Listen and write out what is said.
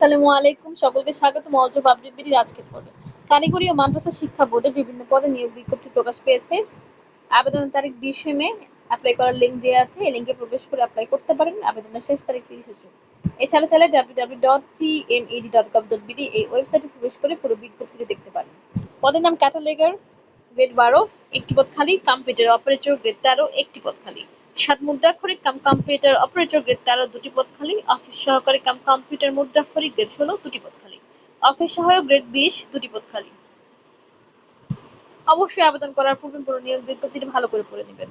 আসসালামু আলাইকুম। সকলকে স্বাগত। মজব আপডেট বিডির আজকের পর্বে। কারিগরি ও মাদ্রাসা শিক্ষা বোর্ডে বিভিন্ন পদে নিয়োগ বিজ্ঞপ্তি প্রকাশ পেয়েছে। আবেদনের তারিখ বিশে মে। অ্যাপ্লাই করার লিঙ্ক দেওয়া আছে। এই লিঙ্কে প্রবেশ করে অ্যাপ্লাই করতে পারেন। আবেদনের শেষ তারিখ তিরিশে জুন। এছাড়া চাইলে বিডি এই ওয়েবসাইটে প্রবেশ করে পুরো বিজ্ঞপ্তিটি দেখতে পারেন। পদের নাম ক্যাটালেগার গ্রেড বারো, একটি পদ খালি কম্পিউটার অপারেটর গ্রেড তেরো, একটি পদ খালি। সাত মুদ্রাক্ষরিক কাম কম্পিউটার অপারেটর গ্রেড তেরো দুটি পদ খালি অফিস সহকারী কাম কম্পিউটার মুদ্রাক্ষরিক গ্রেড ষোলো, দুটি পদ খালি অফিস সহায়ক গ্রেড বিশ, দুটি পদ খালি অবশ্যই আবেদন করার পূর্বে পুরো নিয়োগ বিজ্ঞপ্তিটি ভালো করে পড়ে নেবেন।